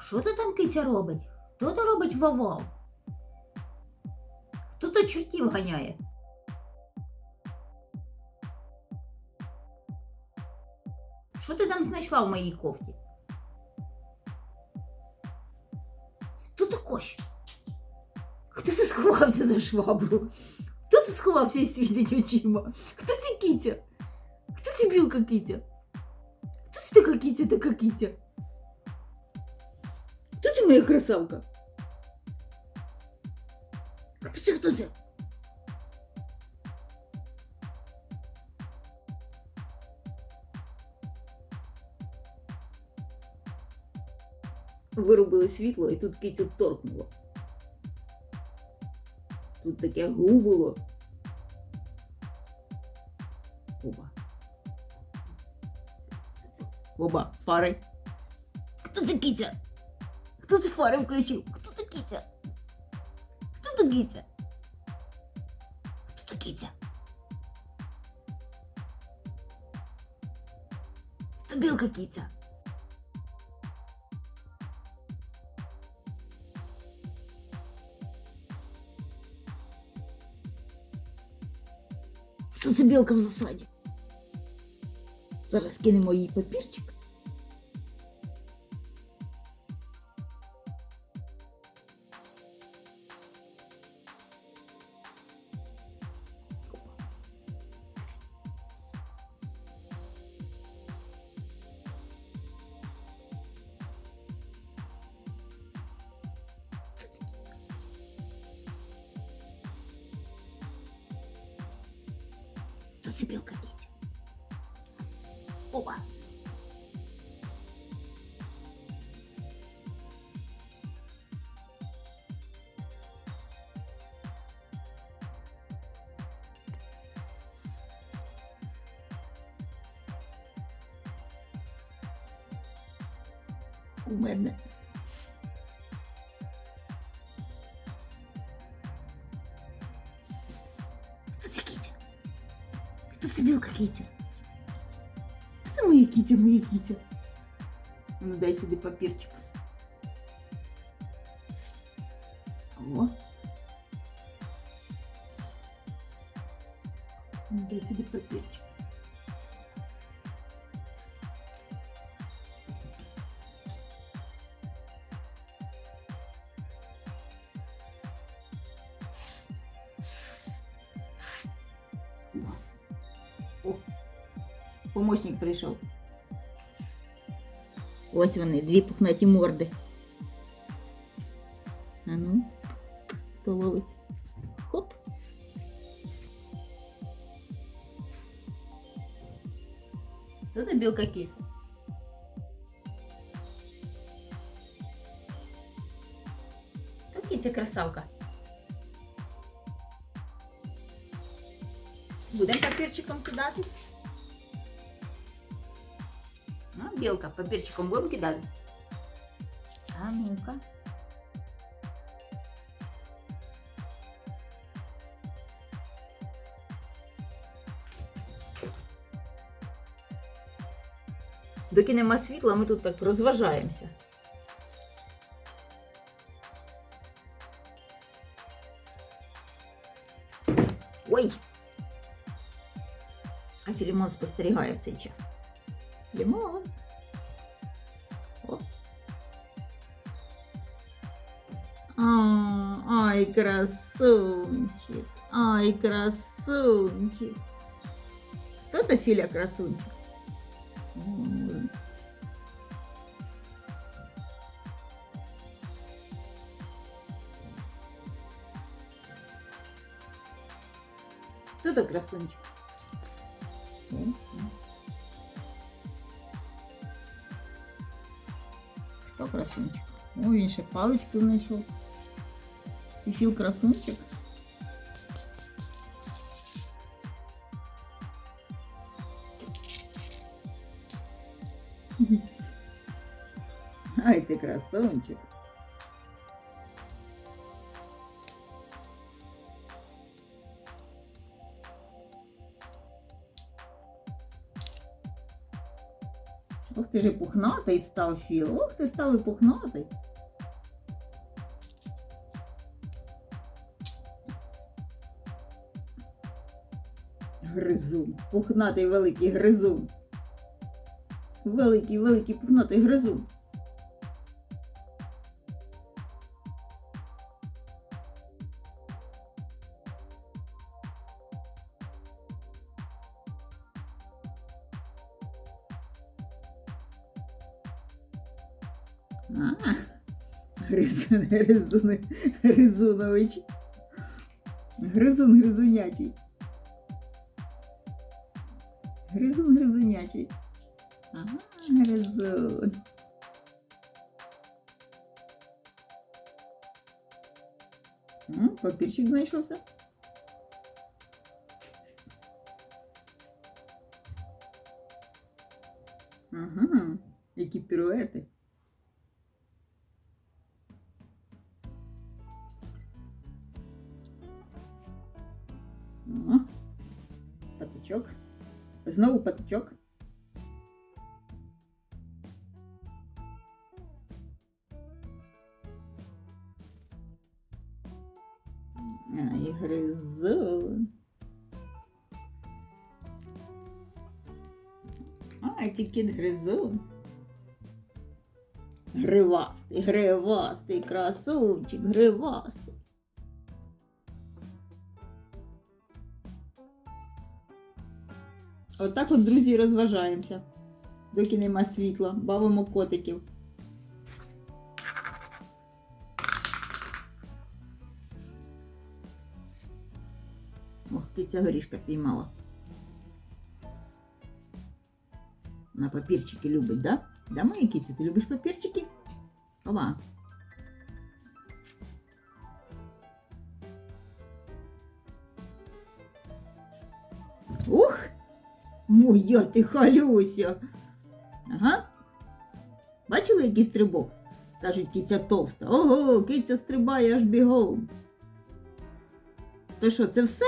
що то там киця робить? Хто то робить вавал? Хто то чортів ганяє? Що ти там знайшла в моїй кофті? Хто то кош? Хто це сховався за швабру? Хто це сховався і світить очима? Хто це киця? Хто це білка киця? Хто це така киця, така киця? Хто моя красавка? Хто це, хто це? Вирубили світло і тут кицю торкнуло. Тут таке гу було. Оба. Оба, фари. Хто це киця? Хто це фари включив? Хто це киця? Хто це киця? Хто це киця? Хто білка киця? Хто це білка в засаді? Зараз кинемо їй папірчик. Хто це білка киця? Опа. У мене. Хто це білка киця? Хто це моя киця, моя киця? Ну дай сюди папірчик. О. Ну дай сюди папірчик. помощник прийшов. Ось вони, дві пухнаті морди. А ну, хто ловить? Хоп. Хто це білка киця? Хто киця красавка? Будемо папірчиком кидатись? А, білка, папірчиком будемо кидатись? А ну-ка. Доки нема світла, ми тут так розважаємося. Ой! А Філімон спостерігає в цей час. Філімон. Ай, красунчик. Ай, красунчик. Хто то Філя красунчик? М. Хто то красунчик? Хто красунчик? О, він ще паличку знайшов. Філ красунчик? Ай, ти красунчик. Ох ти ж і пухнатий став Філ. Ох ти став і пухнатий. Гризун. Пухнатий великий гризун. Великий, великий пухнатий гризун. А, Гризун, Гризун, Гризунович. Гризун гризунячий. Гризун гризунячий. Ага, гризун. М, Папірчик знайшовся. Ага, які піруети. Знову патичок. Ай, гризун. Ай, тільки гризун. Гривастий, гривастий, красунчик, гривастий. Отак от, друзі, розважаємося, доки нема світла, бавимо котиків. Ох, киця горішка піймала. На папірчики любить, да? Да, моя киця, ти любиш папірчики? Ова. Моя ти халюся. Ага. Бачили, який стрибок? Кажуть, киця товста. Ого, киця стрибає аж бігом. То що, це все?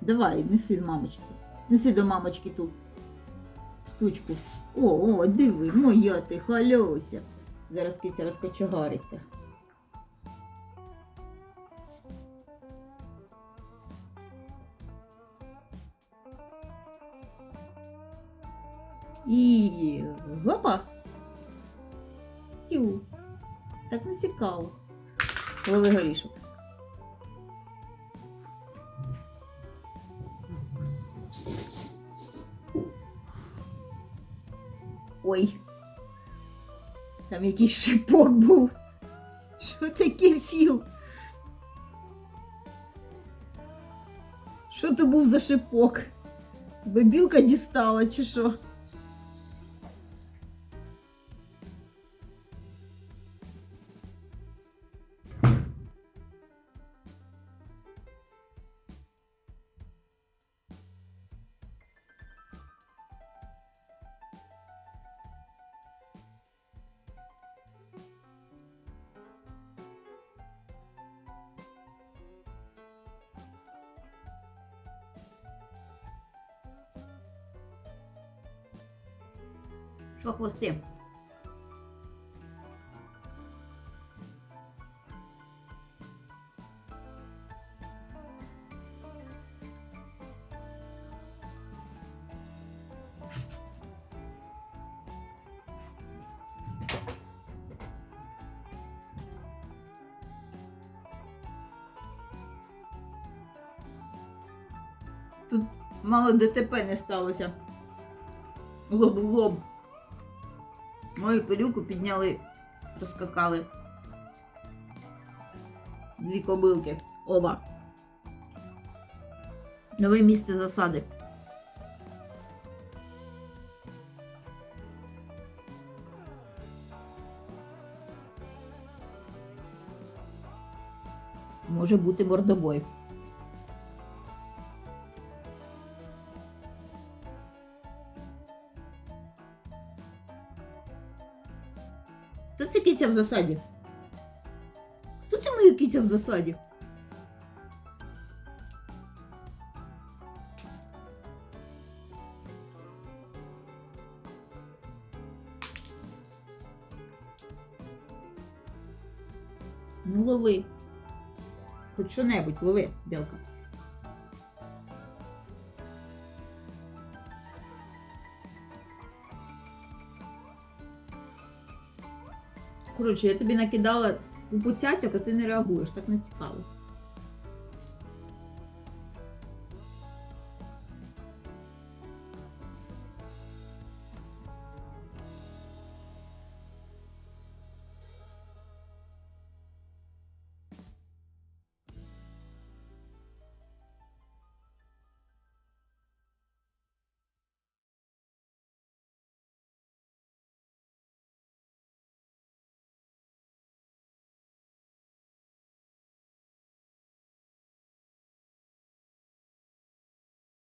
Давай, неси мамочці. Неси до мамочки ту штучку. О, о, диви, моя ти халюся. Зараз киця розкочегариться. І гопа. Тю. Так не цікаво. Лови горішок. Ой. Там якийсь шипок був. Що таке філ? Що то був за шипок? Бабілка дістала чи що? Хвости? Тут мало ДТП не сталося. Лоб в лоб. Мою пилюку підняли, розскакали. Дві кобилки. Оба. Нове місце засади. Може бути мордобой. кіця в засаді. Хто це моя кіця в засаді? Ну лови. Хоч що небудь лови, білка. Коротше, я тобі накидала купу цяцьок, а ти не реагуєш, так не цікаво.